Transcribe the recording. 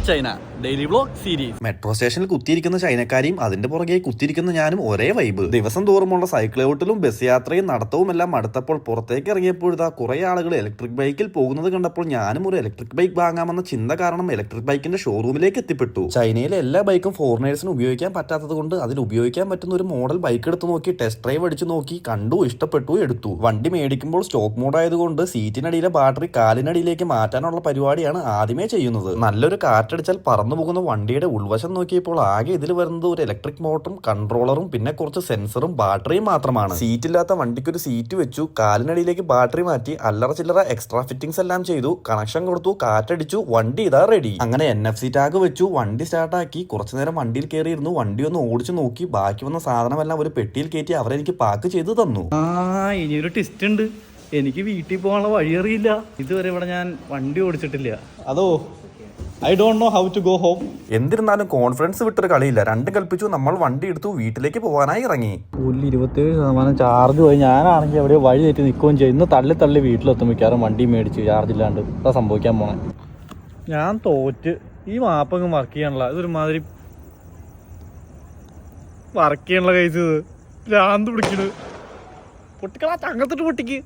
China daily vlog series metro സ്റ്റേഷനിൽ കുത്തിയിരിക്കുന്ന ചൈനക്കാരെയും അതിന്റെ പുറകെ കുത്തിയിരിക്കുന്ന ഞാനും ഒരേ വൈബ് ദിവസം തോറുമുള്ള സൈക്കിൾ ഔട്ടിലും ബസ് യാത്രയും നടത്തവും എല്ലാം അടുത്തപ്പോൾ പുറത്തേക്ക് ഇറങ്ങിയപ്പോഴാ കുറെ ആളുകൾ ഇലക്ട്രിക് ബൈക്കിൽ പോകുന്നത് കണ്ടപ്പോൾ ഞാനും ഒരു ഇലക്ട്രിക് ബൈക്ക് വാങ്ങാമെന്ന ചിന്ത കാരണം ഇലക്ട്രിക് ബൈക്കിന്റെ ഷോറൂമിലേക്ക് എത്തിപ്പെട്ടു. ചൈനയിലെ എല്ലാ ബൈക്കും ഫോറിനേഴ്സിന് ഉപയോഗിക്കാൻ പറ്റാത്തത് കൊണ്ട് അതിൽ ഉപയോഗിക്കാൻ പറ്റുന്ന ഒരു മോഡൽ ബൈക്ക് എടുത്ത് നോക്കി ടെസ്റ്റ് ഡ്രൈവ് അടിച്ചു നോക്കി കണ്ടു ഇഷ്ടപ്പെട്ടു എടുത്തു. വണ്ടി മേടിക്കുമ്പോൾ സ്റ്റോക്ക് മോഡായതുകൊണ്ട് സീറ്റിനടിയിലെ ബാറ്ററി കാലിനടിയിലേക്ക് മാറ്റാനുള്ള പരിപാടിയാണ് ആദ്യമേ ചെയ്യുന്നത്. നല്ലൊരു കാറ്റടിച്ചാൽ പറന്നു പോകുന്ന വണ്ടിയുടെ ഉൾവശം നോക്കിയപ്പോൾ ആകെ ഇതിൽ വരുന്നത് ഒരു ഇലക്ട്രിക് മോട്ടറും കൺട്രോളറും പിന്നെ കുറച്ച് സെൻസറും ബാറ്ററിയും മാത്രമാണ്. സീറ്റില്ലാത്ത വണ്ടിക്ക് ഒരു സീറ്റ് വെച്ചു കാലിനടിയിലേക്ക് ബാറ്ററി മാറ്റി അല്ലറ ചില്ലറ എക്സ്ട്രാ ഫിറ്റിംഗ്സ് എല്ലാം ചെയ്തു കണക്ഷൻ കൊടുത്തു കാറ്റടിച്ചു വണ്ടി ഇതാ റെഡി അങ്ങനെ എൻ എഫ് സി ടാഗ് വെച്ചു വണ്ടി സ്റ്റാർട്ടാക്കി കുറച്ചു നേരം വണ്ടിയിൽ കയറിയിരുന്നു വണ്ടി ഒന്ന് ഓടിച്ചു നോക്കി ബാക്കി വന്ന സാധനമെല്ലാം ഒരു പെട്ടിയിൽ കയറ്റി അവരെനിക്ക് പാക്ക് ചെയ്തു തന്നു. ആ ഇനിയൊരു ടെസ്റ്റ് ഉണ്ട്. എനിക്ക് വീട്ടിൽ പോകാനുള്ള വഴിയറിയില്ല. ഇതുവരെ ഇവിടെ ഞാൻ വണ്ടി ഓടിച്ചിട്ടില്ല. അതോ? I don't know how to go home എന്നിരുന്നാലും കോൺഫിഡൻസ് വിട്ടൊരു കളിയില്ല. രണ്ടും കൽപ്പിച്ചു നമ്മൾ വണ്ടി എടുത്തു വീട്ടിലേക്ക് പോകാനായി ഇറങ്ങി. പുല്ല് ഇരുപത്തേഴ് ശതമാനം ചാർജ് പോയി. ഞാനാണെങ്കിൽ എവിടെ വഴി തെറ്റി നിൽക്കുകയും ചെയ്യും ഇന്ന് തള്ളി തള്ളി വീട്ടിലെത്തും മിക്കവാറും വണ്ടി മേടിച്ച്. ചാർജ് ഇല്ലാണ്ട് അതാ സംഭവിക്കാൻ പോണേ. ഞാൻ തോറ്റ്. ഈ മാപ്പങ്ങ് വർക്ക് ചെയ്യാനുള്ള. ഇതൊരു മാതിരി വർക്ക് ചെയ്യാനുള്ള കഴിച്ചത് ഭ്രാന്ത് പിടിക്കണ് പൊട്ടിക്കളാ ചങ്ങത്തിട്ട് പൊട്ടിക്ക്.